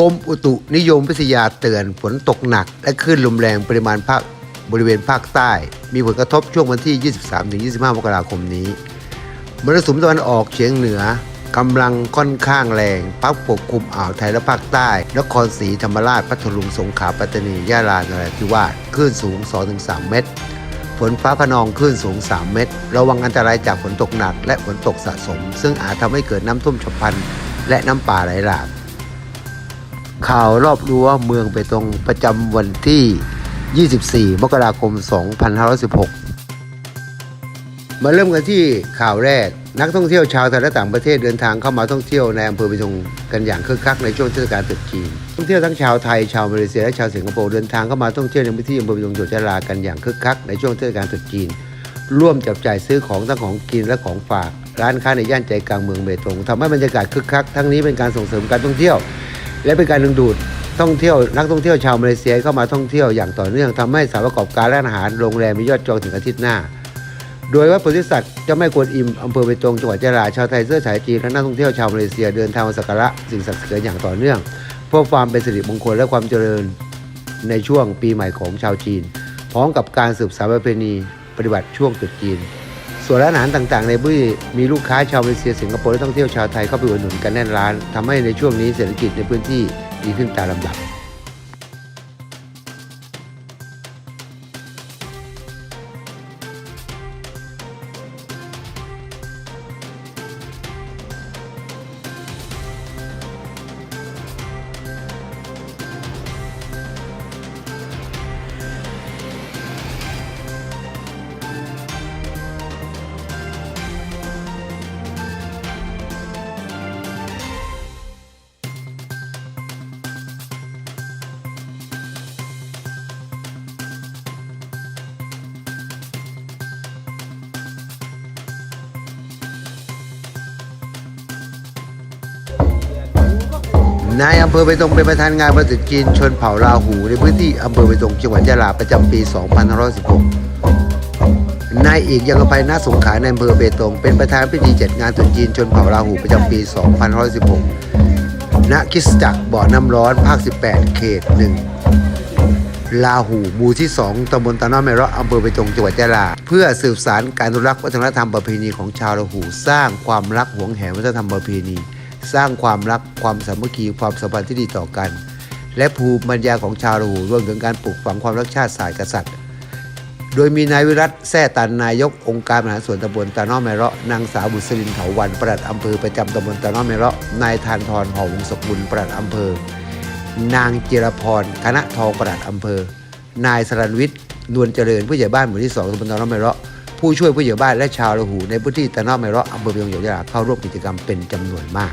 กรมอุตุนิยมวิทยาเตือนฝนตกหนัก และคลื่นลมแรงปริมาณภาคบริเวณภาคใต้ มีผลกระทบช่วงวันที่ 23-25 มกราคมนี้มรสุมตะวันออกเฉียงเหนือกำลังค่อนข้างแรงพัดปกคลุมอ่าวไทยและภาคใต้ นครศรีธรรมราชพัทลุงสงขลาปัตตานียะลานราธิวาสคลื่นสูง 2-3 เมตร ฝนฟ้าขนองคลื่นสูง 3 เมตร ระวังอันตรายจากฝนตกหนัก และฝนตกสะสม ซึ่งอาจทำให้เกิดน้ำท่วมฉับพลันและน้ำป่าไหลหลาก ข่าวรอบรั้วเมืองไปตรงประจำวันที่ 24 มกราคม 2516 มาเริ่มกันที่ข่าวแรก นักท่องเที่ยวชาวไทยและต่างประเทศเดินทางเข้ามาท่องเที่ยวในอำเภอเบญจงกันอย่างคึกคักในช่วงเทศกาลตรุษจีนท่องเที่ยวทั้งชาวไทยชาวมาเลเซียและชาวสิงคโปร์เดินทางเข้ามาท่องเที่ยวในพื้นที่อำเภอเบญจงจังหวัดยะลากันอย่างคึกคักในช่วงเทศกาลตรุษจีน ร่วมจับจ่ายซื้อของทั้งของกินและของฝาก ร้านค้าในย่านใจกลางเมืองเบตงทำให้บรรยากาศคึกคักทั้งนี้เป็นการส่งเสริมการท่องเที่ยว และเป็นการดึงดูดท่องเที่ยวนักท่องเที่ยวชาวมาเลเซียเข้ามาท่องเที่ยวอย่างต่อเนื่องทำให้สถานประกอบการร้านอาหารโรงแรมมียอดจองถึงอาทิตย์หน้า โดยวัดโพธิสัตว์เจ้าแม่กวนอิมอำเภอเบตงจังหวัดยะลาชาวไทยเสื้อสายจีนและนักท่องเที่ยวชาวมาเลเซียเดินทางมาสักการะสิ่งศักดิ์สิทธิ์อย่างต่อเนื่อง เพื่อความเป็นสิริมงคลและความเจริญในช่วงปีใหม่ของชาวจีน พร้อมกับการสืบสานประเพณีปฏิบัติช่วงตรุษจีน ส่วนร้านอาหารต่างๆ ในบุรีมีลูกค้าชาวมาเลเซียสิงคโปร์และท่องเที่ยวชาวไทยเข้าไปอุดหนุนกันแน่นร้านทำให้ในช่วงนี้เศรษฐกิจในพื้นที่ดีขึ้นตามลำดับ นายอำเภอเบตงเป็นประธานงานวันตรุษจีนชนเผ่าลาหูในพื้นที่อำเภอเบตงจังหวัดยะลาประจำปี 2516 นายเอกยังอภัยนาสงขลาในอำเภอเบตงเป็นประธานพิธีจัดงานตรุษจีนชนเผ่าลาหูประจำปี 2516 ณคริสจักรบ่อน้ำร้อนภาค 18 เขต 1 ลาหูหมู่ที่ 2ตำบลตะน้อมแมราะอำเภอเบตงจังหวัดยะลา เพื่อสืบสารการอนุรักษ์วัฒนธรรมประเพณีของชาวลาหูสร้างความรักหวงแหนวัฒนธรรมประเพณี สร้างความรักความสามัคคีความสัมพันธ์ที่ดีต่อกัน และภูมิปัญญาของชาวลาหูรวมถึงการปลูกฝังความรักชาติศาสตร์กษัตริย์ โดยมีนายวิรัตแท่ตันนายกองค์การบริหารส่วนตำบลตาน้อมแมเราะนางสาวบุษรินเถาวันปลัดอำเภอประจำตำบลตาน้อมแมเราะนายทานทรหอวงศกบุญปลัดอำเภอ นางจิรพรคณะทองปลัดอำเภอ นายสรันวิทย์นวลเจริญผู้ใหญ่บ้านหมู่ที่สองตำบลตาน้อมแมราะผู้ช่วยผู้ใหญ่บ้านและชาวละหูในพื้นที่ตาน้อมแมราะอำเภอเมืองหวัดยาเข้าร่วมกิจกรรมเป็นจำนวนมาก